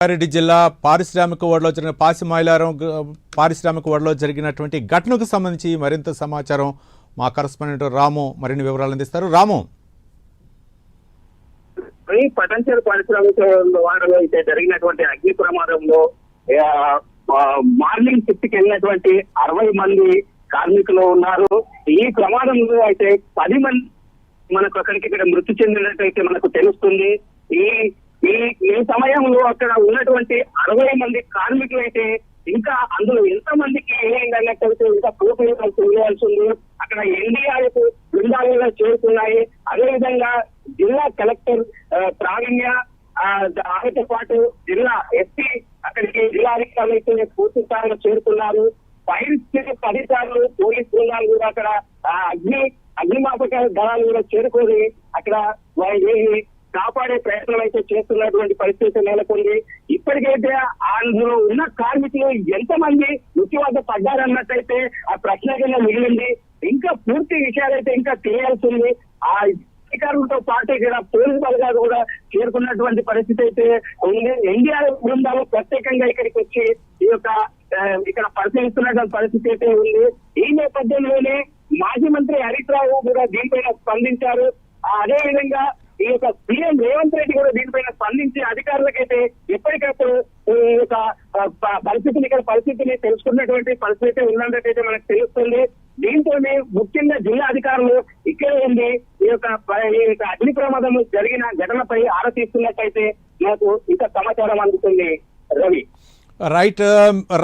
రంగారెడ్డి జిల్లా పారిశ్రామిక ఓడలో జరిగిన పాసిమాయిలారం పారిశ్రామిక ఓడలో జరిగినటువంటి ఘటనకు సంబంధించి మరింత సమాచారం మా కరస్పాండెంట్ రాము మరిన్ని వివరాలు అందిస్తారు. రాము. ఈ పటంచర్ పారిశ్రామిక వాడలో అయితే జరిగినటువంటి అగ్ని ప్రమాదంలో మార్నింగ్ షిఫ్ట్కి వెళ్ళినటువంటి అరవై మంది కార్మికులు ఉన్నారు. ఈ ప్రమాదంలో అయితే పది మంది మనకు అక్కడికి ఇక్కడ మృతి చెందినట్టయితే మనకు తెలుస్తుంది. ఈ ఈ ఈ సమయంలో అక్కడ ఉన్నటువంటి అరవై మంది కార్మికులు అయితే ఇంకా అందులో ఎంత మందికి ఏమైంది ఇంకా పూర్తి తెలియాల్సి ఉంది అక్కడ ఎన్డీఆర్ఎఫ్ బృందాలు కూడా చేరుకున్నాయి. అదేవిధంగా జిల్లా కలెక్టర్ ప్రావీణ్య ఆమెతో పాటు జిల్లా ఎస్పీ అక్కడికి జిల్లా అధికారులు అయితే పూర్తి స్థాయిలో చేరుకున్నారు. ఫైర్ పది సార్లు పోలీస్ బృందాలు కూడా అక్కడ ఆ, అగ్ని అగ్నిమాపక దళాలు కూడా చేరుకొని అక్కడ వారిని కాపాడే ప్రయత్నం అయితే చేస్తున్నటువంటి పరిస్థితి నెలకొంది. ఇప్పటికైతే అందులో ఉన్న కార్మికులు ఎంతమంది మృత్యు వద్ద పడ్డారన్నట్టయితే ఆ ప్రశ్న కింద మిగిలింది. ఇంకా పూర్తి విషయాలైతే ఇంకా తెలియాల్సి ఉంది. ఆ అధికారులతో పాటు ఇక్కడ పోలీసు బలగాలు కూడా చేరుకున్నటువంటి పరిస్థితి అయితే ఉంది. ఎన్డీఆర్ బృందాలు ప్రత్యేకంగా ఇక్కడికి వచ్చి ఈ యొక్క ఇక్కడ పరిశీలిస్తున్నటువంటి పరిస్థితి అయితే ఉంది. ఈ నేపథ్యంలోనే మాజీ మంత్రి హరీష్ రావు కూడా దీనిపైన స్పందించారు. అదేవిధంగా అదే విధంగా ఈ యొక్క సీఎం రేవంత్ రెడ్డి కూడా దీనిపైన స్పందించి అధికారులకైతే ఎప్పటికప్పుడు ఈ యొక్క పరిస్థితిని ఇక్కడ పరిస్థితిని తెలుసుకున్నటువంటి పరిస్థితి ఉన్నట్టయితే మనకు తెలుస్తుంది. దీంతోనే ముఖ్యంగా జిల్లా అధికారులు ఇక్కడే ఉండి ఈ యొక్క ఈ యొక్క అగ్ని ప్రమాదం జరిగిన ఘటనపై ఆరా తీస్తున్నట్టయితే మనకు ఇంకా సమాచారం అందుతుంది రవి. రైట్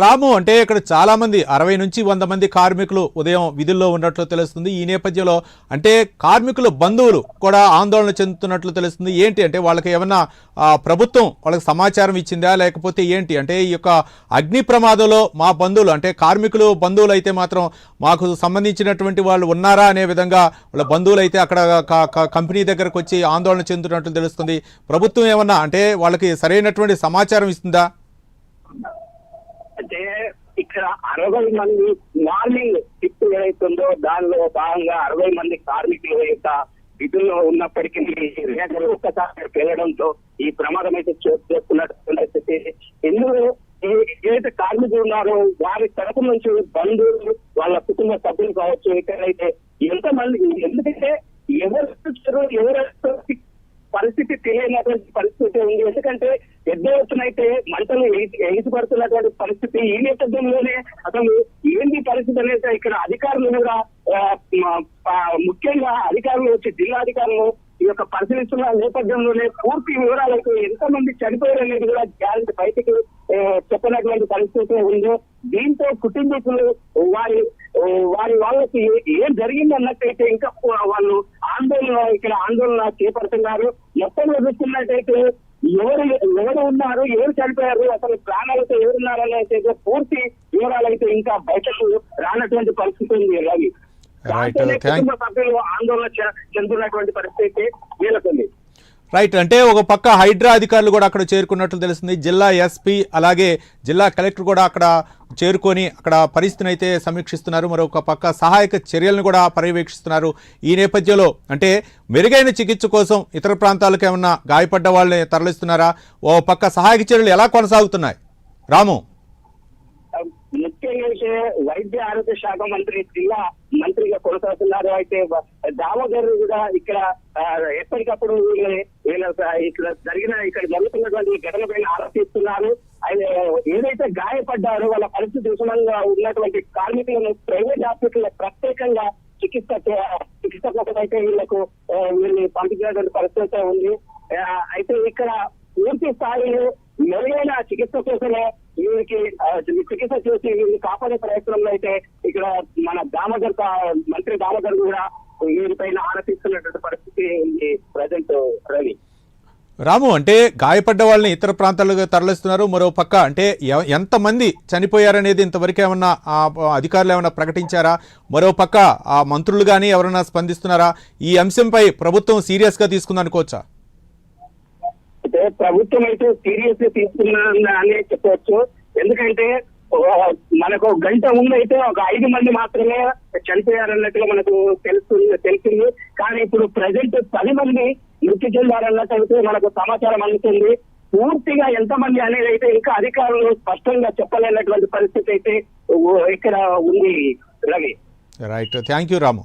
రాము అంటే ఇక్కడ చాలామంది అరవై నుంచి వంద మంది కార్మికులు ఉదయం విధుల్లో ఉన్నట్లు తెలుస్తుంది. ఈ నేపథ్యంలో అంటే కార్మికుల బంధువులు కూడా ఆందోళన చెందుతున్నట్లు తెలుస్తుంది. ఏంటి అంటే వాళ్ళకి ఏమన్నా ప్రభుత్వం వాళ్ళకి సమాచారం ఇచ్చిందా? లేకపోతే ఏంటి? అంటే ఈ యొక్క అగ్ని ప్రమాదంలో మా బంధువులు అంటే కార్మికులు బంధువులు అయితే మాత్రం మాకు సంబంధించినటువంటి వాళ్ళు ఉన్నారా అనే విధంగా వాళ్ళ బంధువులు అయితే అక్కడ కంపెనీ దగ్గరకు వచ్చి ఆందోళన చెందుతున్నట్లు తెలుస్తుంది. ప్రభుత్వం ఏమన్నా అంటే వాళ్ళకి సరైనటువంటి సమాచారం ఇస్తుందా? అంటే ఇక్కడ అరవై మంది మార్నింగ్ షిఫ్ట్ ఏదైతుందో దానిలో భాగంగా అరవై మంది కార్మికుల యొక్క విధుల్లో ఉన్నప్పటికీ రేఖలు ఒక్కసారి పెరగడంతో ఈ ప్రమాదం అయితే చోటు చేసుకున్నటువంటి స్థితి ఇందులో ఏదైతే కార్మికులు ఉన్నారో వారి తరపు నుంచి బంధువులు వాళ్ళ కుటుంబ సభ్యులు కావచ్చు ఎక్కడైతే ఎంతమంది ఎందుకంటే ఎవరు ఎవరు పరిస్థితి తెలియనటువంటి పరిస్థితి ఉంది. ఎందుకంటే అయితే మంటలు ఎగిసిపడుతున్నటువంటి పరిస్థితి ఈ నేపథ్యంలోనే అసలు ఏంటి పరిస్థితి అనేది ఇక్కడ అధికారులు కూడా ముఖ్యంగా అధికారులు వచ్చి జిల్లా అధికారులు ఈ యొక్క పరిశీలిస్తున్న నేపథ్యంలోనే పూర్తి వివరాలు అయితే ఎంతమంది చనిపోయారు అనేది కూడా గ్యారెంటీ బయటకు చెప్పినటువంటి పరిస్థితి ఉంది. దీంతో కుటుంబీకులు వారి వారి వాళ్ళకి ఏం జరిగింది అన్నట్టయితే ఇంకా వాళ్ళు ఆందోళన ఇక్కడ ఆందోళన చేపడుతున్నారు. మొత్తం చూస్తున్నట్టయితే ఎవరు ఎవరు ఉన్నారు ఎవరు చనిపోయారు అసలు ప్రాణాలతో అయితే పూర్తి వివరాలు అయితే ఇంకా బయటకు రానటువంటి పరిస్థితి ఉంది రవి. కుటుంబ సభ్యులు ఆందోళన చెందుతున్నటువంటి పరిస్థితి నెలకొంది రైట్ అంటే ఒక పక్క హైడ్రా అధికారులు కూడా అక్కడ చేరుకున్నట్లు తెలుస్తుంది. జిల్లా ఎస్పీ అలాగే జిల్లా కలెక్టర్ కూడా అక్కడ చేరుకొని అక్కడ పరిస్థితిని అయితే సమీక్షిస్తున్నారు. మరొక పక్క సహాయక చర్యలను కూడా పర్యవేక్షిస్తున్నారు. ఈ నేపథ్యంలో అంటే మెరుగైన చికిత్స కోసం ఇతర ప్రాంతాలకు ఏమన్నా గాయపడ్డ వాళ్ళని తరలిస్తున్నారా? ఓ పక్క సహాయక చర్యలు ఎలా కొనసాగుతున్నాయి? రాము. ముఖ్యంగా వైద్య ఆరోగ్య శాఖ మంత్రి జిల్లా మంత్రిగా కొనసాగుతున్నారు. అయితే దామోదర్ కూడా ఇక్కడ ఎప్పటికప్పుడు వీళ్ళ- వీళ్ళ ఇక్కడ జరిగిన ఇక్కడ జరుగుతున్నటువంటి ఘటన పైన ఆలోచిస్తున్నారు ఆయన ఏదైతే గాయపడ్డారో వాళ్ళ పరిస్థితి విషమంగా ఉన్నటువంటి కార్మికులను ప్రైవేట్ హాస్పిటల్ ప్రత్యేకంగా చికిత్స చికిత్స కోసం అయితే వీళ్ళకు వీళ్ళని పంపించినటువంటి పరిస్థితి ఉంది. అయితే ఇక్కడ పూర్తి స్థాయిలో మెరుగైన చికిత్స కోసమే వీరికి చికిత్స చేసి వీరిని కాపాడే ప్రయత్నంలో అయితే ఇక్కడ మన దామోదర్ మంత్రి దామోదర్ కూడా వీరిపైన ఆరోపిస్తున్నటువంటి పరిస్థితి ఉంది ప్రజెంట్ రవి. రాము అంటే గాయపడ్డ వాళ్ళని ఇతర ప్రాంతాలకు తరలిస్తున్నారు. మరో పక్క అంటే ఎంత ఎంతమంది చనిపోయారనేది ఇంతవరకు ఏమన్నా ఆ, అధికారులు ఏమన్నా ప్రకటించారా? మరో పక్క ఆ మంత్రులు కానీ ఎవరైనా స్పందిస్తున్నారా? ఈ అంశంపై ప్రభుత్వం సీరియస్గా తీసుకుందనుకోవచ్చా? ప్రభుత్వం అయితే సీరియస్ తీసుకున్నదని చెప్పవచ్చు ఎందుకంటే మనకు గంట ముందు అయితే ఒక ఐదు మంది మాత్రమే చనిపోయారన్నట్టుగా మనకు తెలుస్తుంది తెలిసింది. కానీ ఇప్పుడు ప్రజెంట్ పది మంది మృతి చెందారన్నట్టు మనకు సమాచారం అందుతుంది. పూర్తిగా ఎంతమంది అనేది అయితే ఇంకా అధికారులు స్పష్టంగా చెప్పలేనటువంటి పరిస్థితి అయితే ఇక్కడ ఉంది Ravi. Right thank you Ramu